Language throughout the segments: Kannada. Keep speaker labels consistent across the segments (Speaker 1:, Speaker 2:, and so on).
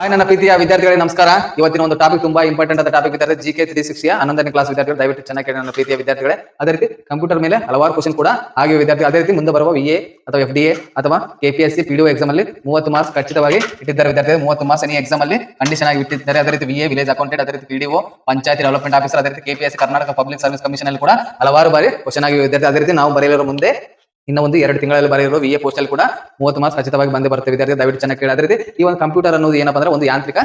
Speaker 1: ಹಾಯ್ ನನ್ನ ಪ್ರೀತಿಯ ವಿದ್ಯಾರ್ಥಿಗಳಿಗೆ ನಮಸ್ಕಾರ. ಇವತ್ತಿನ ಒಂದು ಟಾಪಿಕ್ ತುಂಬಾ ಇಂಪಾರ್ಟೆಂಟ್ ಆದ ಟಾಪಿಕ್ ಇದ್ದಾರೆ ಜಿ ಕೆ ತ್ರೀ ಸಿಕ್ಸ್ಟಿಯ ಹನ್ನೊಂದನೇ ಕ್ಲಾಸ್ ವಿದ್ಯಾರ್ಥಿಗಳು ದಯವಿಟ್ಟು ಚೆನ್ನಾಗಿ ಕೇಳಿ ನನ್ನ ಪ್ರೀತಿಯ ವಿದ್ಯಾರ್ಥಿಗಳೇ. ಅದೇ ರೀತಿ ಕಂಪ್ಯೂಟರ್ ಮೇಲೆ ಹಲವಾರು ಕ್ವಶನ್ ಕೂಡ ಆಗಿ ವಿದ್ಯಾರ್ಥಿ ಅದೇ ರೀತಿ ಮುಂದೆ ಬರುವ ಎ ಅಥವಾ ಎಫ್ ಡಿ ಎ ಅಥವಾ K P S C PDO exam ಅಲ್ಲಿ ಮೂವತ್ತು ಮಾರ್ಕ್ಸ್ ಖಚಿತವಾಗಿ ಇಟ್ಟಿದ್ದಾರೆ ವಿದ್ಯಾರ್ಥಿಗಳು. ಮೂವತ್ತು ಮಾರ್ಕ್ಸ್ ಈ ಎಕ್ಸಾಮ್ ಅಲ್ಲಿ ಕಂಡೀಷನ್ ಆಗಿ ಇಟ್ಟಿದ್ದಾರೆ ಅದೇ ರೀತಿ ವಿ ಎ ವಿಲೇಜ್ ಅಕೌಂಟೆಂಟ್ ಅದೇ ರೀತಿ ಪಿಡಿಒ ಪಂಚಾಯತಿ ಡೆವಲಪ್ಮೆಂಟ್ ಆಫೀಸರ್ ಅದೇ ರೀತಿ K P S Karnataka public service commission ಅಲ್ಲಿ ಕೂಡ ಹಲವಾರು ಬಾರಿ ಕ್ವಶನ್ ಆಗಿ ವಿದ್ಯಾರ್ಥಿ ಅದೇ ರೀತಿ ನಾವು ಬರೆಯಲಿರೋ ಮುಂದೆ ಇನ್ನು ಒಂದು ಎರಡು ತಿಂಗಳಲ್ಲಿ ಬರೆಯಿರೋ ವಿ ಎ ಪೋಸ್ಟ್ ಅಲ್ಲಿ ಕೂಡ ಮೂವತ್ತು ಮಾರ್ಕ್ಸ್ ಖಚಿತವಾಗಿ ಬಂದೇ ಬರ್ತೇವೆ ವಿದ್ಯಾರ್ಥಿ ದಯವಿಟ್ಟು ಚೆನ್ನಾಗಿ ಕೇಳಿ. ಅದೇ ರೀತಿ ಈ ಒಂದು ಕಂಪ್ಯೂಟರ್ ಅನ್ನೋದು ಏನಪ್ಪ ಅಂದ್ರೆ ಒಂದು ಯಾಂತ್ರಿಕ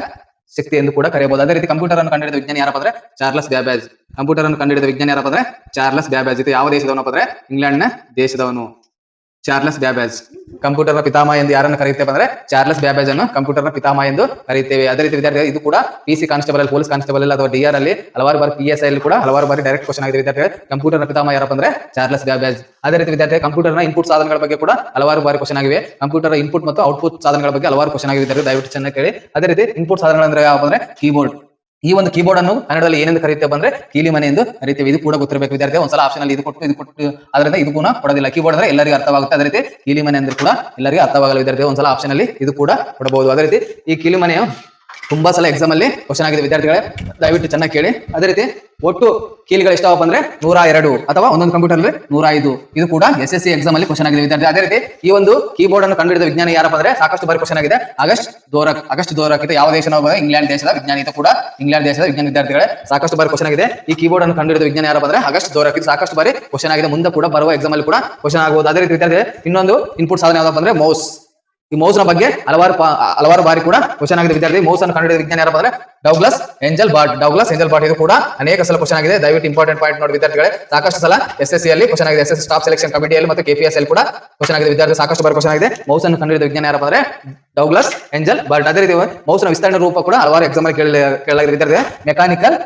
Speaker 1: ಶಕ್ತಿ ಎಂದು ಕೂಡ ಕರೆಯಬಹುದು. ಅದೇ ರೀತಿ ಕಂಪ್ಯೂಟರ್ ಅನ್ನು ಕಂಡುಹಿಡಿದ ವಿಜ್ಞಾನಿ ಯಾರಪ್ಪ ಅಂದ್ರೆ ಚಾರ್ಲಸ್ ಬ್ಯಾಬ್ಯಾಜ್ ಕಂಪ್ಯೂಟರ್ ಅನ್ನು ಕಂಡುಹಿಡಿದ ವಿಜ್ಞಾನಿ ಯಾರಪ್ಪ ಅಂದ್ರೆ ಚಾರ್ಲಸ್ ಬ್ಯಾಬ್ಯಾಜ್ ಇದು ಯಾವ ದೇಶದವನಪ್ಪ ಅಂದ್ರೆ ಇಂಗ್ಲೆಂಡ್ ದೇಶದವನು. Charles Babbage. ಕಂಪ್ಯೂಟರ್ನ ಪಿತಾಮ ಎಂದು ಯಾರನ್ನು ಕರೆಯುತ್ತೇವೆ ಅಂದ್ರೆ ಚಾರ್ಲಸ್ ಬ್ಯಾಬೇಜ್ ಅನ್ನು ಕಂಪ್ಯೂಟರ್ನ ಪಿತಾಮ ಎಂದು ಕರೆಯುತ್ತೇವೆ. ಅದೇ ರೀತಿ ವಿದ್ಯಾರ್ಥಿ ಇದು ಕೂಡ P C constable police constable ಅಥವಾ ಡಿಆರ್ ಅಲ್ಲಿ ಹಲವಾರು ಬಾರಿ ಪಿ ಎಸ್ ಐ ಕೂಡ ಹಲವಾರು ಬಾರಿ ಡೈರೆಕ್ಟ್ ಕ್ವಶನ್ ಆಗಿದೆ ವಿದ್ಯಾರ್ಥಿ ಕಂಪ್ಯೂಟರ್ನ ಪಿತಾಮ ಯಾರಪ್ಪ ಅಂದ್ರೆ ಚಾರ್ಲಸ್ ಬ್ಯಾಬೇಜ್. ಅದೇ ರೀತಿ ವಿದ್ಯಾರ್ಥಿ ಕಂಪ್ಯೂಟರ್ನ ಇನ್ಪುಟ್ ಸಾಧನಗಳ ಬಗ್ಗೆ ಕೂಡ ಹಲವಾರು ಬಾರಿ ಕ್ವಶನ್ ಆಗಿವೆ. ಕಂಪ್ಯೂಟರ್ ಇನ್ಪುಟ್ ಮತ್ತು ಔಟ್ಪುಟ್ ಸಾಧನಗಳ ಬಗ್ಗೆ ಹಲವಾರು ಕ್ವಶನ್ ಆಗಿವೆ ದಯವಿಟ್ಟು ಚೆನ್ನಾಗಿ ಕೇಳಿ. ಅದೇ ರೀತಿ ಇನ್ಪುಟ್ ಸಾಧನಗಳಂದ್ರೆ ಯಾವ ಅಂದ್ರೆ ಕೀಬೋರ್ಡ್ ಈ ಒಂದು ಕೀಬೋರ್ಡ್ ಅನ್ನು ಕನ್ನಡದಲ್ಲಿ ಏನೆಂದು ಕರೀತೇವೆ ಅಂದ್ರೆ ಕೀಲಿ ಮನೆ ಎಂದು ಕರೀತೇವೆ. ಇದು ಕೂಡ ಗೊತ್ತಿರಬೇಕು ವಿದ್ಯಾರ್ಥಿ ಒಂದ್ಸಲ ಆಪ್ಷನ್ ಅಲ್ಲಿ ಇದು ಕೊಟ್ಟು ಇದು ಕೊಟ್ಟು, ಅದರಿಂದ ಇದು ಕೂಡ ಕೊಡೋದಿಲ್ಲ. ಕೀಬೋರ್ಡ್ ಅಂದ್ರೆ ಎಲ್ಲರಿಗೂ ಅರ್ಥವಾಗುತ್ತೆ. ಅದೇ ರೀತಿ ಕೀಲಿ ಮನೆ ಅಂದ್ರೆ ಕೂಡ ಎಲ್ಲರಿಗೂ ಅರ್ಥವಾಗಲ್ಲ ವಿದ್ಯಾರ್ಥಿ ಒಂದ್ಸಲ ಆಪ್ಷನ್ ಅಲ್ಲಿ ಇದು ಕೂಡ ಕೊಡಬಹುದು. ಅದೇ ರೀತಿ ಈ ಕೀಲಿ ಮನೆಯು ತುಂಬಾ ಸಲ ಎಕ್ಸಾಮ್ ಅಲ್ಲಿ ಕ್ವಶನ್ ಆಗಿದೆ ವಿದ್ಯಾರ್ಥಿಗಳೇ, ದಯವಿಟ್ಟು ಚೆನ್ನಾಗಿ ಕೇಳಿ. ಅದೇ ರೀತಿ ಒಟ್ಟು ಕೀಲಿಗಳು ಎಷ್ಟಾವಪ್ಪ ಅಂದ್ರೆ ನೂರ ಎರಡು ಅಥವಾ ಒಂದೊಂದು ಕಂಪ್ಯೂಟರ್ ಅಲ್ಲಿ ನೂರ ಐದು. ಇದು ಕೂಡ ಎಸ್ ಎಸ್ ಸಿ ಎಕ್ಸಾಮ್ ಅಲ್ಲಿ ಕ್ವಶನ್ ಆಗಿದೆ ವಿದ್ಯಾರ್ಥಿ. ಅದೇ ರೀತಿ ಈ ಒಂದು ಕೀಬೋರ್ಡ್ ಅನ್ನು ಕಂಡುಹಿಡಿದ ವಿಜ್ಞಾನಿ ಯಾರಪ್ಪ ಅಂದ್ರೆ ಸಾಕಷ್ಟು ಬಾರಿ ಕ್ವಶನ್ ಆಗಿದೆ ಆಗಸ್ಟ್ ದೋರಕ್ ಆಗಸ್ಟ್ ದೋರಕ್ ಇದು ಯಾವ ದೇಶ ಇಂಗ್ಲೆಂಡ್ ದೇಶದ ವಿಜ್ಞಾನಿ ಇದು ಕೂಡ ಇಂಗ್ಲೆಂಡ್ ದೇಶದ ವಿಜ್ಞಾನ ವಿದ್ಯಾರ್ಥಿಗಳೇ ಸಾಕಷ್ಟು ಬಾರಿ ಕ್ವಶನ್ ಆಗಿದೆ ಈ ಕೀಬೋರ್ಡ್ ಅನ್ನು ಕಂಡುಹಿಡಿದ ವಿಜ್ಞಾನಿ ಯಾರಪ್ಪ ಅಂದ್ರೆ ಆಗಸ್ಟ್ ದೋರಕ್ ಇದು ಸಾಕಷ್ಟು ಬಾರಿ ಕ್ವಶನ್ ಆಗಿದೆ ಮುಂದೆ ಕೂಡ ಬರುವ ಎಕ್ಸಾಮ್ ಅಲ್ಲಿ ಕೂಡ ಕ್ವಶನ್ ಆಗಬಹುದು ಅದೇ ರೀತಿ ವಿದ್ಯಾರ್ಥಿ ಇನ್ನೊಂದು ಇನ್ಪುಟ್ ಸಾಧನ ಯಾವ್ದಪ್ಪ ಅಂದ್ರೆ ಮೌಸ್ ಈ ಮೌಸ್ನ ಬಗ್ಗೆ ಹಲವಾರು ಹಲವಾರು ಬಾರಿ ಕೂಡ ಕ್ವಶನ್ ಆಗಿದೆ. ವಿದ್ಯಾರ್ಥಿ ಮೌಸ್ ಅನ್ನು ಕಂಡುಹಿಡಿದ ವಿಜ್ಞಾನ ಯಾರಪ್ಪ ಅಂದ್ರೆ ಡೌಗ್ಲಸ್ ಎಂಜಲ್ ಬಾಟ್ ಡೌಗ್ಲಸ್ ಎಂಜಲ್ ಬಾಟ್ ಇದು ಕೂಡ ಅನೇಕ ಸಲ ಕ್ವಶನ್ ಆಗಿದೆ. ದಯವಿಟ್ಟು ಇಂಪಾರ್ಟೆಂಟ್ ಪಾಯಿಂಟ್ ನೋಡಿ ವಿದ್ಯಾರ್ಥಿಗಳೇ. ಸಾಕಷ್ಟು ಸಲ ಎಸ್ ಎಸ್ ಅಲ್ಲಿ ಕ್ವಶನ್ ಆಗಿದೆ. ಎಸ್ ಎಸ್ ಸ್ಟಾಫ್ ಸೆಲೆಕ್ಷನ್ ಕಮಿಟಿಯಲ್ಲಿ ಮತ್ತು ಕೆಪಿಎಸ್ ಅಲ್ಲಿ ಕೂಡ ಕ್ವಶನ್ ಆಗಿದೆ. ವಿದ್ಯಾರ್ಥಿ ಸಾಕಷ್ಟು ಬಾರಿ ಕ್ವಶನ್ ಆಗಿದೆ. ಮೌಸ್ ಅನ್ನು ಕಂಡುಹಿಡಿದ ವಿಜ್ಞಾನ ಯಾರಪ್ಪ ಅಂದ್ರೆ ಡೌಗ್ಲಸ್ ಎಂಜಲ್ ಬಾಟ್. ಅದೇ ರೀತಿ ಮೌಸ್ನ ವಿಸ್ತರಣೆ ರೂಪ ಕೂಡ ಹಲವಾರು ಎಕ್ಸಾಮ್ ಕೇಳಲಾಗಿದೆ. ವಿದ್ಯಾರ್ಥಿ mechanical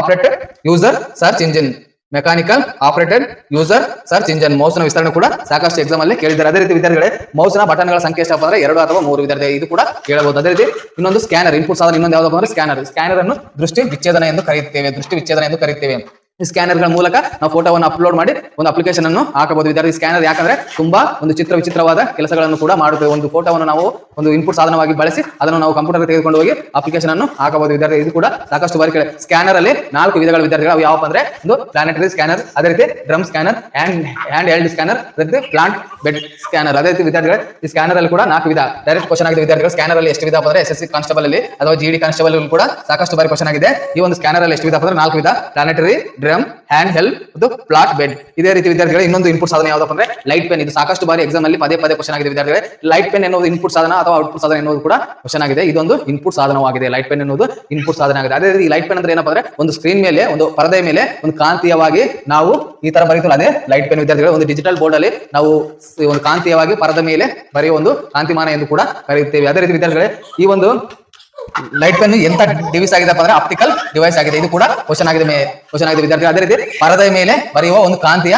Speaker 1: operated user search engine mechanical operated user search engine ಮೌಸ್ನ ವಿಸ್ತರಣೆ ಕೂಡ ಸಾಕಷ್ಟು ಎಕ್ಸಾಮ್ ಅಲ್ಲಿ ಕೇಳಿದ್ದಾರೆ. ಅದೇ ರೀತಿ ವಿದ್ಯಾರ್ಥಿಗಳೇ ಮೌಸ್ನ ಬಟನ್ ಸಂಖ್ಯೆ ಎಷ್ಟಪ್ಪ ಅಂದ್ರೆ ಎರಡು ಅಥವಾ ಮೂರು ವಿದ್ಯಾರ್ಥಿ. ಇದು ಕೂಡ ಕೇಳಬಹುದು. ಅದೇ ರೀತಿ ಇನ್ನೊಂದು ಸ್ಕ್ಯಾನರ್ ಇನ್ಪುಟ್ ಸಾಧನ, ಇನ್ನೊಂದು ಯಾವ್ದಪ್ಪ ಅಂದ್ರೆ ಸ್ಕ್ಯಾನರ್ ಸ್ಕ್ಯಾನರ್ ಅನ್ನು ದೃಷ್ಟಿ ವಿಚ್ಛೇದನ ಎಂದು ಕರೆಯುತ್ತೇವೆ. ದೃಷ್ಟಿ ವಿಚ್ಛೇದನ ಎಂದು ಕರೆಯುತ್ತೇವೆ. ಈ ಸ್ಕ್ಯಾನರ್ಗಳ ಮೂಲಕ ನಾವು ಫೋಟೋವನ್ನು ಅಪ್ಲೋಡ್ ಮಾಡಿ ಒಂದು ಅಪ್ಲಿಕೇಶನ್ ಅನ್ನು ಹಾಕಬಹುದು. ವಿದ್ಯಾರ್ಥಿ ಸ್ಕ್ಯಾನರ್ ಯಾಕಂದ್ರೆ ತುಂಬಾ ಒಂದು ಚಿತ್ರ ವಿಚಿತ್ರವಾದ ಕೆಲಸಗಳನ್ನು ಕೂಡ ಮಾಡುತ್ತೇವೆ ಒಂದು ಫೋಟೋವನ್ನು ನಾವು ಒಂದು ಇನ್ಪುಟ್ ಸಾಧನವಾಗಿ ಬಳಸಿ ಅದನ್ನು ನಾವು ಕಂಪ್ಯೂಟರ್ ತೆಗೆದುಕೊಂಡು ಹೋಗಿ ಅಪ್ಲಿಕೇಶನ್ ಅನ್ನು ಹಾಕಬಹುದು. ವಿದ್ಯಾರ್ಥಿ, ಇದು ಕೂಡ ಸಾಕಷ್ಟು ಬಾರಿ ಕೇಳಿ. ಸ್ಕ್ಯಾನರ್ ಅಲ್ಲಿ ನಾಲ್ಕು ವಿಧಗಳ ವಿದ್ಯಾರ್ಥಿಗಳು ಯಾವಪ್ಪ ಅಂದ್ರೆ ಒಂದು ಪ್ಲಾನೆಟರಿ ಸ್ಕ್ಯಾನರ್ ಅದೇ ರೀತಿ drum scanner hand hand held scanner ಅದೇ ಪ್ಲಾಂಟ್ ಬೆಡ್ ಸ್ಕ್ಯಾನರ್ ಅದೇ ರೀತಿ ವಿದ್ಯಾರ್ಥಿಗಳು ಈ ಸ್ಕ್ಯಾನರ್ ಅಲ್ಲಿ ಕೂಡ ನಾಲ್ಕು ವಿಧ ಡೈರೆಕ್ಟ್ ಕ್ವಶನ್ ಆಗಿದೆ ವಿದ್ಯಾರ್ಥಿಗಳು. ಸ್ಕ್ಯಾನರ್ ಅಲ್ಲಿ ಎಷ್ಟು ವಿಧ ಅಂದ್ರೆ ಎಸ್ ಎಸ್ ಕಾನ್ಸ್ಟೇಬಲ್ ಅಲ್ಲಿ ಅಥವಾ ಜಿ ಡಿ ಕಾನ್ಸ್ಟೇಬಲ್ ಕೂಡ ಸಾಕಷ್ಟು ಬಾರಿ ಕ್ವಶನ್ ಆಗಿದೆ. ಈ ಒಂದು ಸ್ಕ್ಯಾನರ್ ಅಲ್ಲಿ ಎಷ್ಟು ವಿಧ ಅಂದ್ರೆ ನಾಲ್ಕು ವಿಧ ಪ್ಲಾನೆಟರಿ ಡ್ರಮ್ ಹ್ಯಾಂಡ್ ಹೆಲ್ಪ್ ಮತ್ತು ಪ್ಲಾಟ್ ಬೆಡ್ ಇದೇ ರೀತಿ ವಿದ್ಯಾರ್ಥಿಗಳ ಇನ್ನೊಂದು ಇನ್ಪುಟ್ ಸಾಧನ ಯಾವ್ದಪ್ಪ ಅಂದ್ರೆ ಲೈಟ್ ಪೆನ್ ಇದು ಸಾಕಷ್ಟು ಬಾರಿ ಎಕ್ಸಾಮ್ ಅಲ್ಲಿ ಪದೇ ಪದೇ ಕ್ವಶನ್ ಆಗಿದೆ ವಿದ್ಯಾರ್ಥಿಗಳೇ. ಲೈಟ್ ಪೆನ್ ಎನ್ನುವುದು ಇನ್ಪುಟ್ ಸಾಧನ ಅಥವಾ ಔಟ್ಪುಟ್ ಸಾಧನ ಎನ್ನುವುದು ಕೂಡ ಕ್ವಶನ್ ಆಗಿದೆ. ಇದೊಂದು ಇನ್ಪುಟ್ ಸಾಧನವಾಗಿದೆ. ಲೈಟ್ ಪೆನ್ ಎನ್ನುವುದು ಇನ್ಪುಟ್ ಸಾಧನ ಆಗಿದೆ. ಅದೇ ರೀತಿ ಲೈಟ್ ಪೆನ್ ಅಂದ್ರೆ ಏನಪ್ಪ ಅಂದ್ರೆ ಒಂದು ಸ್ಕ್ರೀನ್ ಮೇಲೆ, ಒಂದು ಪರದೆ ಮೇಲೆ, ಒಂದು ಕಾಂತೀಯವಾಗಿ ನಾವು ಈ ತರ ಬರೀತು ಅದೇ ಲೈಟ್ ಪೆನ್ ವಿದ್ಯಾರ್ಥಿಗಳು. ಒಂದು ಡಿಜಿಟಲ್ ಬೋರ್ಡ್ ಅಲ್ಲಿ ನಾವು ಒಂದು ಕಾಂತೀಯವಾಗಿ ಪರದ ಮೇಲೆ ಬರೆಯುವ ಒಂದು ಕಾಂತಿಮಾನ ಎಂದು ಕೂಡ ಕರೆಯುತ್ತೇವೆ. ಅದೇ ರೀತಿ ವಿದ್ಯಾರ್ಥಿಗಳೇ, ಈ ಒಂದು ಲೈಟ್ ಪೆನ್ ಎಂತ ಡಿವೈಸ್ ಆಗಿದೆ ಅಂದ್ರೆ ಆಪ್ಟಿಕಲ್ ಡಿವೈಸ್ ಆಗಿದೆ. ಇದು ಕೂಡ ಕ್ವಶನ್ ಆಗಿದೆ ಕ್ವಶನ್ ಆಗಿದೆ ವಿದ್ಯಾರ್ಥಿ ಅದೇ ರೀತಿ ಪರದೆಯ ಮೇಲೆ ಬರೆಯುವ ಒಂದು ಕಾಂತಿಯ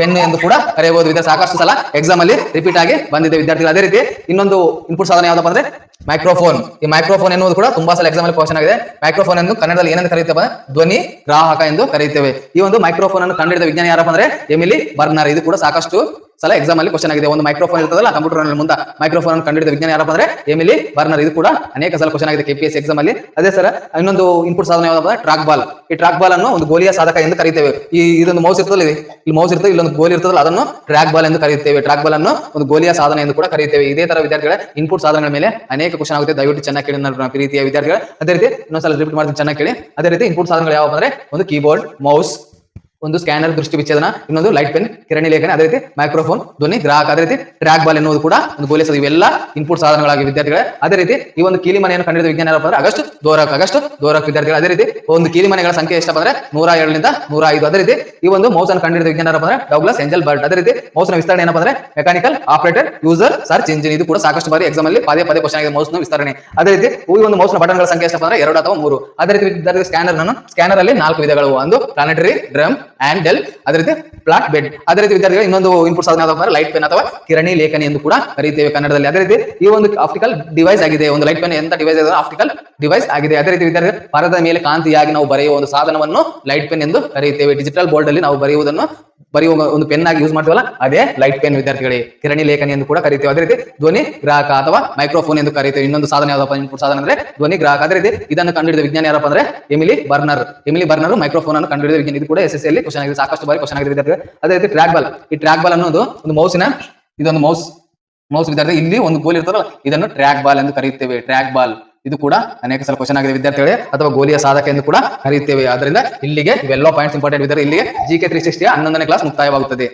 Speaker 1: ಪೆನ್ ಎಂದು ಕೂಡ ಕರೆಯಬಹುದು. ವಿದ್ಯಾರ್ಥಿ ಸಾಕಷ್ಟು ಸಲ ಎಕ್ಸಾಮ್ ಅಲ್ಲಿ ರಿಪೀಟ್ ಆಗಿ ಬಂದಿದೆ. ವಿದ್ಯಾರ್ಥಿಗಳು ಅದೇ ರೀತಿ ಇನ್ನೊಂದು ಇನ್ಪುಟ್ ಸಾಧನ ಯಾವ್ದಪ್ಪ ಅಂದ್ರೆ ಮೈಕ್ರೋಫೋನ್ ಈ ಮೈಕ್ರೋಫೋನ್ ಎನ್ನುವುದು ಕೂಡ ತುಂಬಾ ಸಲ ಎಕ್ಸಾಮ್ ಅಲ್ಲಿ ಕ್ವಶನ್ ಆಗಿದೆ. ಮೈಕ್ರೋಫೋನ್ ಎಂದು ಕನ್ನಡದಲ್ಲಿ ಏನಂತ ಕರೆಯುತ್ತೇವೆ ಧ್ವನಿ ಗ್ರಾಹಕ ಎಂದು ಕರೆಯುತ್ತೇವೆ. ಈ ಒಂದು ಮೈಕ್ರೋಫೋನ್ ಅನ್ನು ಕಂಡುಹಿಡಿದ ವಿಜ್ಞಾನಿ ಯಾರಪ್ಪ ಅಂದ್ರೆ ಎಮಿಲಿ ಬರ್ನರ್ ಇದು ಕೂಡ ಸಾಕಷ್ಟು ಸಲ ಎಕ್ಸಾಮ್ ಅಲ್ಲಿ ಕ್ವಶನ್ ಆಗಿದೆ. ಒಂದು ಮೈಕ್ರೋಫೋನ್ ಇರ್ತದಲ್ಲ ಕಂಪ್ಯೂಟರ್ ಮುಂದೆ ಮೈಕ್ರೋಫೋನ್ ಅನ್ನು ಕಂಡುಹಿಡಿದ ವಿಜ್ಞಾನ ಯಾರಪ್ಪ ಅಂದ್ರೆ ಎಮಿಲಿ ಬರ್ನರ್ ಇದು ಕೂಡ ಅನೇಕ ಸಲ ಕ್ವಶನ್ ಆಗಿದೆ ಕೆಪಿಎಸ್ ಎಕ್ಸಾಮ್ ಅಲ್ಲಿ. ಅದೇ ಸರ್ ಇನ್ನೊಂದು ಇನ್ಪುಟ್ ಸಾಧನ ಯಾವ್ದಪ್ಪ ಅಂದ್ರೆ ಟ್ರಾಕ್ ಬಾಲ್ ಈ ಟ್ರಾಕ್ ಬಾಲ್ ಅನ್ನು ಒಂದು ಗೋಲಿಯ ಸಾಧಕ ಎಂದು ಕರೀತೇವೆ. ಈ ಇದೊಂದು ಮೌಸ್ ಇರ್ತದೆ ಇಲ್ಲಿ ಇಲ್ಲಿ ಮೌಸ್ ಇರ್ತದೆ, ಇಲ್ಲೊಂದು ಗೋಲಿ ಇರ್ತದಲ್ಲ, ಅದನ್ನು ಟ್ರ್ಯಾಕ್ ಬಾಲ್ ಎಂದು ಕರೆಯುತ್ತೇವೆ. ಟ್ರ್ಯಾಕ್ ಬಾಲ್ ಅನ್ನು ಒಂದು ಗೋಲಿಯ ಸಾಧನ ಎಂದು ಕೂಡ ಕರೆಯುತ್ತೇವೆ. ಇದೇ ತರ ವಿದ್ಯಾರ್ಥಿಗಳ ಇನ್ಪುಟ್ ಸಾಧನಗಳ ಮೇಲೆ ಅನೇಕ ಕ್ವಶನ್ ಆಗುತ್ತೆ. ದಯವಿಟ್ಟು ಚೆನ್ನಾಗಿ ಕೇಳಿ ನನ್ನ ಪ್ರೀತಿಯ ವಿದ್ಯಾರ್ಥಿಗಳು. ಅದೇ ರೀತಿ ಇನ್ನೊಂದ್ಸಲ ರಿಪೀಟ್ ಮಾಡ್ತೀನಿ, ಚೆನ್ನಾಗಿ ಕೇಳಿ. ಅದೇ ರೀತಿ ಇನ್ಪುಟ್ ಸಾಧನಗಳು ಯಾವ ಅಂದ್ರೆ ಒಂದು ಕೀಬೋರ್ಡ್ ಮೌಸ್ ಒಂದು ಸ್ಕ್ಯಾನರ್ ದೃಷ್ಟಿ ವಿಚ್ಛೇದನ, ಇನ್ನೊಂದು ಲೈಟ್ ಪೆನ್, ಕಿರಣಿ ಲೇಖನ, ಅದೇ ರೀತಿ ಮೈಕ್ರೋಫೋನ್ ಧ್ವನಿ, ಗ್ರಾಹಕ, ಅದೇ ರೀತಿ ಟ್ರ್ಯಾಕ್ ಬಾಲ್ ಎನ್ನುವುದು ಕೂಡ ಒಂದು ಗೋಲೆ. ಇವೆಲ್ಲ ಇನ್ಪುಟ್ ಸಾಧನಗಳಾಗಿ ವಿದ್ಯಾರ್ಥಿಗಳೇ. ಅದೇ ರೀತಿ ಈ ಒಂದು ಕೀಲಿ ಮನೆಯನ್ನು ಕಂಡಿಡಿದ ವಿಜ್ಞಾನ ಅಂದ್ರೆ ಆಗಸ್ಟ್ ದೋರಕ್ ಆಗಸ್ಟ್ ದೋರಕ್ ವಿದ್ಯಾರ್ಥಿಗಳು. ಅದೇ ರೀತಿ ಒಂದು ಕೀಲಿ ಮನೆಗಳ ಸಂಖ್ಯೆ ಎಷ್ಟಪ್ಪ ಅಂದ್ರೆ ನೂರ ಏಳರಿಂದ ನೂರ ಐದು. ಅದೇ ರೀತಿ ಈ ಒಂದು ಮೌಸ್ ಅನ್ನು ಕಂಡಿಡಿದ ವಿಜ್ಞಾನ ಅಂದ್ರೆ ಡೌಗ್ಲಾಸ್ ಎಂಜಲ್ ಬರ್ಟ್. ಅದೇ ರೀತಿ ಮೌಸ್ ವಿಸ್ತರಣೆ ಏನಪ್ಪ ಅಂದ್ರೆ mechanical operator user search engine ಇದು ಕೂಡ ಸಾಕಷ್ಟು ಬಾರಿ ಎಕ್ಸಾಮ್ ಅಲ್ಲಿ ಪದೇ ಪದೇ ಕ್ವಶನ್ ಆಗಿದೆ ಮೌಸ್ ವಿಸ್ತರಣೆ. ಅದೇ ರೀತಿ ಈ ಒಂದು ಮೌಸ್ ಬಟನ್ಗಳ ಸಂಖ್ಯೆ ಎಷ್ಟಪ್ಪ ಅಂದ್ರೆ ಎರಡು ಅಥವಾ ಮೂರು. ಅದೇ ರೀತಿ ವಿದ್ಯಾರ್ಥಿ ಸ್ಕ್ಯಾನರ್ ಸ್ಕ್ಯಾನರ್ ಅಲ್ಲಿ ನಾಲ್ಕು ವಿಧಗಳು. ಒಂದು ಪ್ಲಾನೆಟರಿ ಡ್ರಮ್ ಆಂಡ್ ಡೆಲ್ ಅದೇ ರೀತಿ ಪ್ಲಾಟ್ ಬೆಡ್ ಅದೇ ರೀತಿ ವಿದ್ಯಾರ್ಥಿಗಳು ಇನ್ನೊಂದು ಇನ್ಪುಟ್ ಸಾಧನ ಯಾವ್ದಪ್ಪ ಲೈಟ್ ಪೆನ್ ಅಥವಾ ಕಿರಣಿ ಲೇಖನಿ ಎಂದು ಕೂಡ ಕರೀತೇವೆ ಕನ್ನಡದಲ್ಲಿ. ಅದೇ ರೀತಿ ಈ ಒಂದು ಆಪ್ಟಿಕಲ್ ಡಿವೈಸ್ ಆಗಿದೆ. ಒಂದು ಲೈಟ್ ಪೆನ್ ಎಂತ ಡಿವೈಸ್ ಇದೆ ಆಪ್ಟಿಕಲ್ ಡಿವೈಸ್ ಆಗಿದೆ. ಅದೇ ರೀತಿ ವಿದ್ಯಾರ್ಥಿ ಪರದ ಮೇಲೆ ಕಾಂತಿಯಾಗಿ ನಾವು ಬರೆಯುವ ಒಂದು ಸಾಧನವನ್ನು ಲೈಟ್ ಪೆನ್ ಎಂದು ಕರೆಯುತ್ತೇವೆ ಡಿಜಿಟಲ್ ಬೋರ್ಡ್ ಅಲ್ಲಿ ನಾವು ಬರೆಯುವುದನ್ನು ಬರೀ ಒಂದು- ಪೆನ್ ಆಗಿ ಯೂಸ್ ಮಾಡ್ತೀವಲ್ಲ, ಅದೇ ಲೈಟ್ ಪೆನ್ ವಿದ್ಯಾರ್ಥಿಗಳೇ. ಕಿರಣಿ ಲೇಖನಿ ಎಂದು ಕೂಡ ಕರೀತೀವಿ. ಅದೇ ರೀತಿ ಧ್ವನಿ ಗ್ರಾಹಕ ಅಥವಾ ಮೈಕ್ರೋಫೋನ್ ಎಂದು ಕರೀತೀವಿ. ಇನ್ನೊಂದು ಸಾಧನ ಯಾವ್ದಪ್ಪ ಇನ್ಪುಟ್ ಸಾಧನ ಅಂದ್ರೆ ಧ್ವನಿ ಗ್ರಾಹಕ. ಅದೇ ರೀತಿ ಇದನ್ನು ಕಂಡುಹಿಡಿದ ವಿಜ್ಞಾನ ಯಾರಪ್ಪ ಅಂದ್ರೆ Emile Berliner Emile Berliner microphone ಅನ್ನು ಕಂಡುಹಿಡಿದ ವಿಜ್ಞಾನ. ಇದು ಕೂಡ ಎಸ್ ಎಸ್ ಅಲ್ಲಿ ಕ್ವಶನ್ ಆಗಿದೆ. ಸಾಕಷ್ಟು ಬಾರಿ ಕ್ವಶನ್ ಆಗಿದೆ ವಿದ್ಯಾರ್ಥಿಗಳು. ಅದೇ ರೀತಿ ಟ್ರ್ಯಾಕ್ ಬಾಲ್ ಈ ಟ್ರ್ಯಾಕ್ ಬಾಲ್ ಅನ್ನೋದು ಒಂದು ಮೌಸಿನ ಇದೊಂದು ಮೌಸ್ ಮೌಸ್ ವಿದ್ಯಾರ್ಥಿ ಇಲ್ಲಿ ಒಂದು ಗೋಲ್ ಇರ್ತಾರಲ್ಲ ಇದನ್ನು ಟ್ರ್ಯಾಕ್ ಬಾಲ್ ಎಂದು ಕರೆಯುತ್ತೇವೆ ಟ್ರ್ಯಾಕ್ ಬಾಲ್ ಇದು ಕೂಡ ಅನೇಕ ಸಲ ಕ್ವಶನ್ ಆಗಿದೆ ವಿದ್ಯಾರ್ಥಿಗಳೇ, ಅಥವಾ ಗೋಲಿಯ ಸಾಧಕ ಎಂದು ಕೂಡ ಕರೆಯುತ್ತೇವೆ. ಆದ್ರಿಂದ ಇಲ್ಲಿಗೆ ಇವೆಲ್ಲ ಪಾಯಿಂಟ್ಸ್ ಇಂಪಾರ್ಟೆಂಟ್ ಇದ್ದಾರೆ ಇಲ್ಲಿಗೆ ಜಿ ಕೆ ತ್ರೀ ಸಿಕ್ಸ್ಟಿಯ ಹನ್ನೊಂದನೇ ಕ್ಲಾಸ್ ಮುಕ್ತಾಯವಾಗುತ್ತದೆ.